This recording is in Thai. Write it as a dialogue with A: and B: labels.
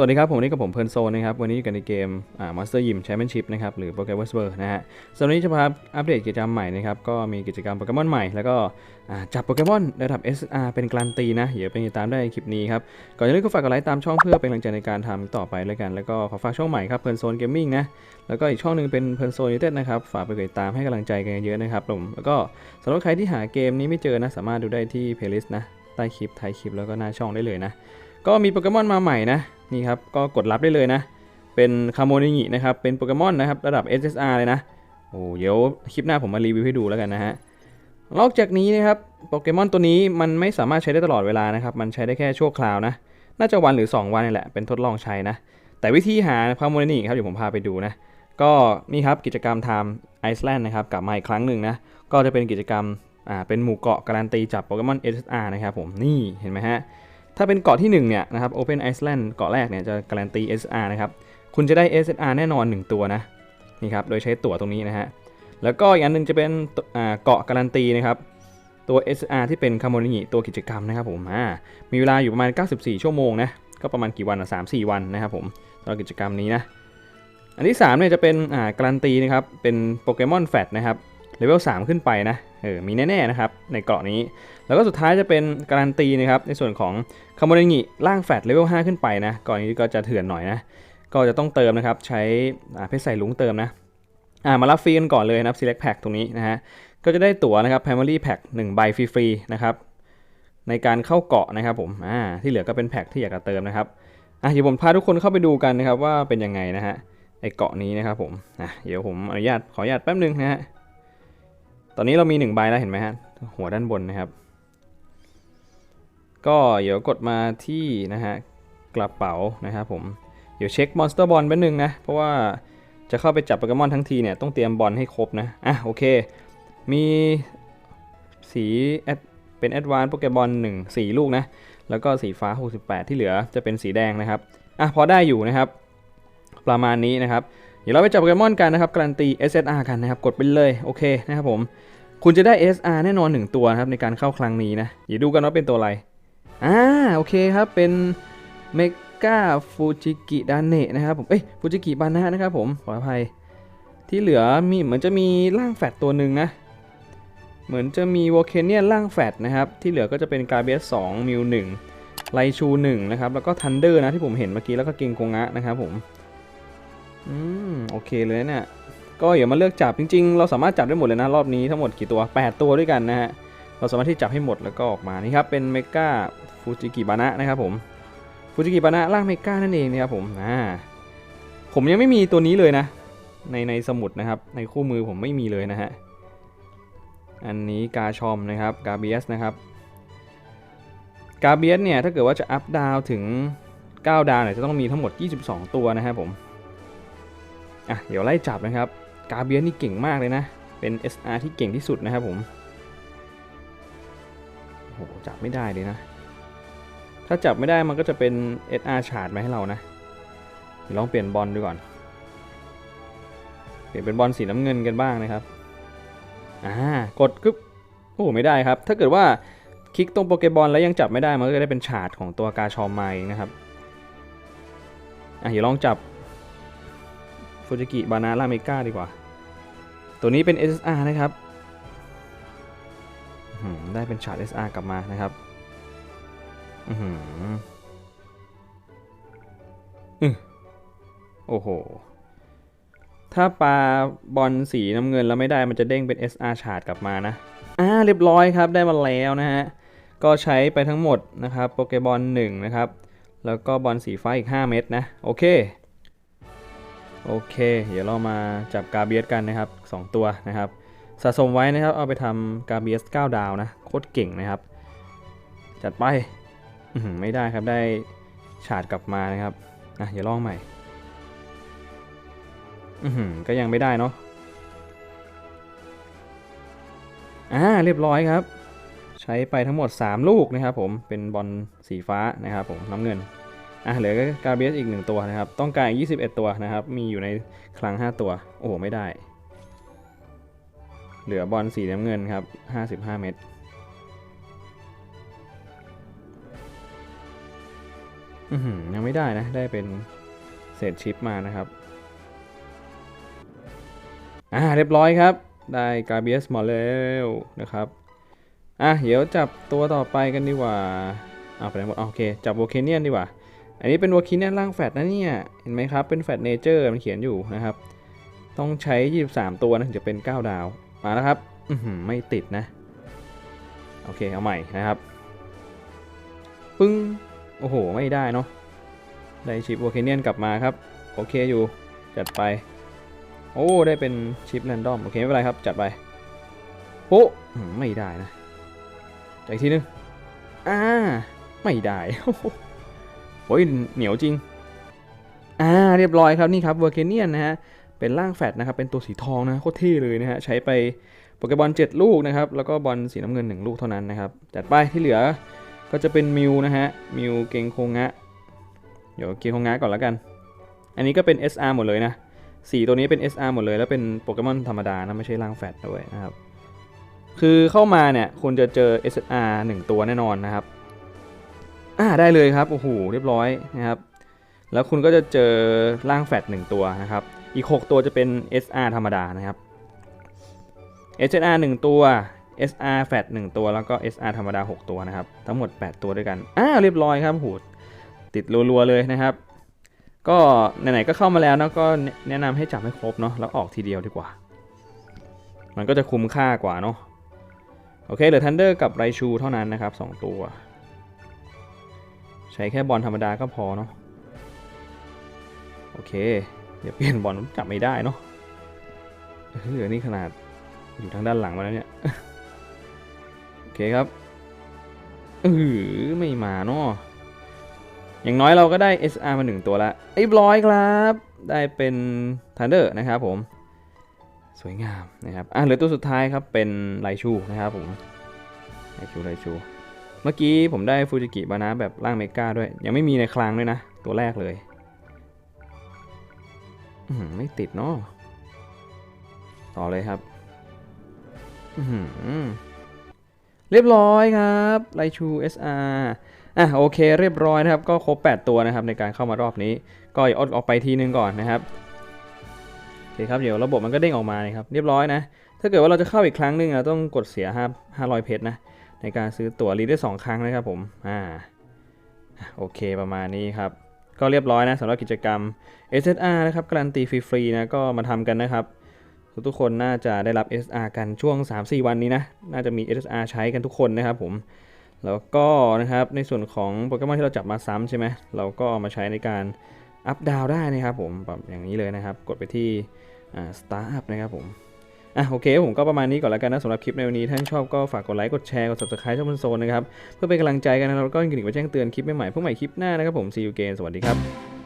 A: สวัสดีครับผมนี่กับผมเพลินโซนนะครับ วันนี้อยู่กันในเกมอ่า Monster Yim Championship นะครับ หรือ p o k e m o n World นะฮะสำหรับนี้จะพาอัปเดตกิจกรรมใหม่นะครับ ก็มีกิจกรรมโปเกมอนใหม่ แล้วก็อ่าจับโปเกมอนระดับ SR เป็นการันตีนะเดี๋ยวไปติดตามได้ในคลิปนี้ครับ ก่อนจะเริ่มก็ฝากกดไลค์ตามช่องเพื่อเป็นกำลังใจในการทำต่อไปเลยกัน แล้วก็ขอฝากช่องใหม่ครับเพลินโซนเกมมิ่งนะแล้วก็อีกช่องหนึ่งเป็นเพลินโซนยูเต็ดนะครับฝากไปกดติดตามให้กำลังใจกันเยอะนะครับผมแล้วก็สำหรับใครที่หาเกมนี้ไม่เจอนะสามารถดูได้ที่เพลย์ลิสต์นะใต้คลิปท้ายคลิปแล้วก็หน้าช่องได้เลยนะ ก็มีโปเกมอนมาใหม่นะนี่ครับก็กดรับได้เลยนะ เป็นคาโมนิงินะครับเป็นโปเกมอนนะครับระดับ SSR เลยนะโอ้เดี๋ยวคลิปหน้าผมมารีวิวให้ดูแล้วกันนะฮะนอกจากนี้นะครับโปเกมอนตัวนี้มันไม่สามารถใช้ได้ตลอดเวลานะครับมันใช้ได้แค่ชั่วคราวนะน่าจะวันหรือ 2 วันนี่แหละเป็นทดลองใช้นะ แต่วิธีหาคาโมนิงิครับเดี๋ยวผมพาไปดูนะก็นี่ครับกิจกรรม Time Iceland นะครับกลับมาอีกครั้งหนึ่งนะก็จะเป็นกิจกรรมอ่าเป็นหมู่เกาะการันตีจับโปเกมอน SSR นะครับผมนี่เห็นไหมฮะ ถ้าเป็นเกาะที่1เนี่ยนะครับ Open Iceland เกาะแรกเนี่ยจะการันตี SR นะครับ คุณจะได้ SR แน่นอน 1 ตัวนะ นี่ครับ โดยใช้ตั๋วตรงนี้นะฮะ แล้วก็อีกอันหนึงจะเป็นอ่าเกาะการันตีนะครับ ตัว SR ที่เป็นคาโมนิตัวกิจกรรมนะครับผมอ่ามีเวลาอยู่ประมาณ 94 ชั่วโมงนะ ก็ประมาณกี่วันอะ3-4วันนะครับผมสำหรับกิจกรรมนี้นะ อันที่3เนี่ยจะเป็นอ่าการันตีนะครับ เป็นโปเกมอนแฟตนะครับ เลเวล3ขึ้นไปนะ เออมีแน่ๆนะครับในเกาะนี้ แล้วก็สุดท้ายจะเป็นการันตีนะครับในส่วนของคาโมเนงิล่างแฟตเลเวล5ขึ้นไปนะก่อนนี้ก็จะเถื่อนหน่อยนะก็จะต้องเติมนะครับใช้เพชรใส่ลุงเติมนะอ่ามารับฟรีกันก่อนเลยนะครับ select pack ตรงนี้นะฮะก็จะได้ตั๋วนะครับ primary pack 1ใบฟรีๆนะครับในการเข้าเกาะนะครับผมอ่าที่เหลือก็เป็นแพ็กที่อยากจะเติมนะครับอะเดี๋ยวผมพาทุกคนเข้าไปดูกันนะครับว่าเป็นยังไงนะฮะไอเกาะนี้นะครับผมอะเดี๋ยวผมอนุญาตขออนุญาตแป๊บนึงนะฮะ ตอนนี้เรามี1ใบแล้วเห็นไหมฮะ หัวด้านบนนะครับ ก็เดี๋ยวกดมาที่นะฮะกระเป๋านะครับผม เดี๋ยวเช็คมอนสเตอร์บอลแป๊บนึงนะ เพราะว่าจะเข้าไปจับโปเกมอนทั้งทีเนี่ยต้องเตรียมบอลให้ครบนะ อะโอเค มีสีเป็นแอดวานโปเกมอน1 4 ลูกนะ แล้วก็สีฟ้า 68 ที่เหลือจะเป็นสีแดงนะครับ อะพอได้อยู่นะครับ ประมาณนี้นะครับ เดี๋ยวเราไปจับโปเกมอนกันนะครับการันตี SSR กันนะครับกดไปเลยโอเคนะครับผมคุณจะได้ SR แน่นอน 1 ตัวนะครับในการเข้าครั้งนี้นะเดี๋ยวดูกันว่าเป็นตัวอะไรอ่าโอเคครับเป็นเมกาฟูจิกิดาเนะนะครับผมเอ้ยฟูจิกิบานะนะครับผมขออภัยที่เหลือมีเหมือนจะมีร่างแฟตตัวหนึ่งนะเหมือนจะมีวอลเคนเนียนร่างแฟตนะครับที่เหลือก็จะเป็นกาเบส2มิว1ไลชู1นะครับแล้วก็ทันเดอร์นะที่ผมเห็นเมื่อกี้แล้วก็เกงโกงะนะครับผม อืมโอเคเลยเนี่ยก็เดี๋ยวมาเลือกจับจริง ๆ เราสามารถจับได้หมดเลยนะรอบนี้ทั้งหมดกี่ตัว 8 ตัวด้วยกันนะฮะเราสามารถที่จับให้หมดแล้วก็ออกมานี่ครับเป็นเมกาฟูจิกิบานะนะครับผมฟูจิกิบานะร่างเมกานั่นเองนะครับผมอ่าผมยังไม่มีตัวนี้เลยนะ ในในสมุดนะครับในคู่มือผมไม่มีเลยนะฮะอันนี้กาชอมนะครับกาเบียสนะครับกาเบียสเนี่ยถ้าเกิดว่าจะอัพดาวถึง 9 ดาวเนี่ยจะต้องมีทั้งหมด 22 ตัวนะครับผม อะเดี๋ยวไล่จับนะครับ กาเบียสนี่เก่งมากเลยนะ เป็น SR ที่เก่งที่สุดนะครับผมโหจับไม่ได้เลยนะ ถ้าจับไม่ได้มันก็จะเป็น SR ชาร์ดมาให้เรานะลองเปลี่ยนบอลดูก่อน เปลี่ยนเป็นบอลสีน้ำเงินกันบ้างนะครับอ่ากดกึ๊บโอ้ไม่ได้ครับ ถ้าเกิดว่าคลิกตรงโปเกบอลแล้วยังจับไม่ได้มันก็จะได้เป็นชาร์ดของตัวกาชอมมาเองนะครับอะเดี๋ยวลองจับ ฟูจิกิบานาลาเมกาดีกว่า ตัวนี้เป็น SSR นะครับได้เป็นชาร์ด SR กลับมานะครับอือหือโอ้โห ถ้าปลาบอลสีน้ำเงินแล้วไม่ได้มันจะเด้งเป็น SR ชาร์ดกลับมานะ อ่าเรียบร้อยครับได้มาแล้วนะฮะ ก็ใช้ไปทั้งหมดนะครับโปเกบอล1นะครับ แล้วก็บอลสีฟ้าอีก 5 เม็ดนะ โอเค โอเค เดี๋ยวเรามาจับกาเบียสกันนะครับ 2 ตัวนะครับ สะสมไว้นะครับ เอาไปทำกาเบียส9ดาวนะ โคตรเก่งนะครับ จัดไปอื้อหือไม่ได้ครับได้ฉาดกลับมานะครับอะเดี๋ยวลองใหม่อือหือก็ยังไม่ได้เนาะอ่าเรียบร้อยครับ ใช้ไปทั้งหมด 3 ลูกนะครับผมเป็นบอลสีฟ้านะครับผมน้ำเงิน อะเหลือกาเบียสอีก 1 ตัวนะครับ ต้องการอีก21 ตัวนะครับ มีอยู่ในคลัง 5 ตัว โอ้โห ไม่ได้ เหลือบอลสีน้ำเงินครับ 55 เม็ดอือหือยังไม่ได้นะ ได้เป็นเศษชิปมานะครับ อ่า เรียบร้อยครับ ได้กาเบียสมาแล้วนะครับ อะ เดี๋ยวจับตัวต่อไปกันดีกว่าอ่าไปไหนหมด โอเค จับโวเคเนียนดีกว่า อันนี้เป็นวเคเนียนร่างแฟดนะเนี่ยเห็นไหมครับเป็นแฟดเนเจอร์มันเขียนอยู่นะครับ ต้องใช้ 23 ตัวนะถึงจะเป็น 9 ดาวมาแล้วครับอืไม่ติดนะ โอเคเอาใหม่นะครับ ปึ้ง โอ้โห ไม่ได้เนาะได้ชิปวเคเนียนกลับมาครับ โอเคอยู่จัดไป โอ้ ได้เป็นชิปแรนดอมโอเคไม่เป็นไรครับ จัดไปโอ้ไม่ได้นะจัดอีกทีนึงอ่าไม่ได้ โอ้ยเหนียวจริง อ่าเรียบร้อยครับนี่ครับเวอร์เกเนียนนะฮะเป็นร่างแฟดนะครับเป็นตัวสีทองนะโคตรเท่เลยนะฮะใช้ไปโปเกบอล7ลูกนะครับแล้วก็บอลสีน้ำเงิน 1 ลูกเท่านั้นนะครับจัดไปที่เหลือก็จะเป็นมิวนะฮะมิวเกงโคงะเดี๋ยวเกงโคงะก่อนแล้วกัน อันนี้ก็เป็น SR หมดเลยนะสีตัวนี้เป็น SR หมดเลย แล้วเป็นโปเกมอนธรรมดานะไม่ใช่ร่างแฟดด้วยนะครับคือเข้ามาเนี่ยคุณจะเจอ SR 1 ตัวแน่นอนนะครับ อ่าได้เลยครับโอ้โหเรียบร้อยนะครับแล้วคุณก็จะเจอร่างแฟด1ตัวนะครับ อีก 6 ตัวจะเป็น SR ธรรมดานะครับ SR 1 ตัว SR แฟด1ตัวแล้วก็ SR ธรรมดา 6 ตัวนะครับ ทั้งหมด 8 ตัวด้วยกันอ่าเรียบร้อยครับโหติดรัวๆเลยนะครับ ก็ไหนๆก็เข้ามาแล้วนะก็แนะนำให้จับให้ครบเนาะแล้วออกทีเดียวดีกว่า มันก็จะคุ้มค่ากว่าเนาะโอเคเหลือทันเดอร์กับไรชูเท่านั้นนะครับ 2 ตัว ช้แค่บอลธรรมดาก็พอเนาะโอเคเดี๋ยวเปลี่ยนบอลจับไม่ได้เนาะเออนี่ขนาดอยู่ทางด้านหลังมาแล้วเนี่ยโอเคครับเออไม่มาเนาะอย่างน้อยเราก็ได้ SR มาหนึ่งตัวละเรียบร้อยครับ ได้เป็น Thunder นะครับผม สวยงามนะครับอะเหลือตัวสุดท้ายครับเป็นไรชูนะครับผมไรชูไรชู เมื่อกี้ผมได้ฟูจิกิบานะแบบร่างเมกาด้วย ยังไม่มีในคลังด้วยนะ ตัวแรกเลยอื้อหือไม่ติดเนาะต่อเลยครับอื้อหือเรียบร้อยครับไลชู SR อะโอเคเรียบร้อยนะครับ ก็ครบ 8 ตัวนะครับในการเข้ามารอบนี้ ก็อดออกไปทีนึงก่อนนะครับโอเคครับเดี๋ยวระบบมันก็เด้งออกมานะครับเรียบร้อยนะ ถ้าเกิดว่าเราจะเข้าอีกครั้งหนึ่งเราต้องกดเสีย5 500 เพชรนะ ในการซื้อตั๋วรีดได้2ครั้งนะครับผมอ่าโอเคประมาณนี้ครับ ก็เรียบร้อยนะสำหรับกิจกรรม SSR นะครับการันตีฟรีๆนะก็มาทำกันนะครับ ทุกคนน่าจะได้รับ SSR กันช่วง 3-4 วันนี้นะ น่าจะมี SSR ใช้กันทุกคนนะครับผมแล้วก็นะครับในส่วนของโปเกมอนที่เราจับมาซ้ำใช่ไหมเราก็เอามาใช้ในการอัพดาวได้นะครับผมแบบอย่างนี้เลยนะครับ กดไปที่ Start Up นะครับผม อะโอเค ผมก็ประมาณนี้ก่อนแล้วกันนะสำหรับคลิปในวันนี้ ถ้าชอบก็ฝากกดไลค์ กดแชร์ กด subscribe ช่องมันโซนนะครับ เพื่อเป็นกำลังใจกันนะแล้วก็กระดิ่งไว้แจ้งเตือนคลิปใหม่ๆพวกใหม่คลิปหน้านะครับผม see you again สวัสดีครับ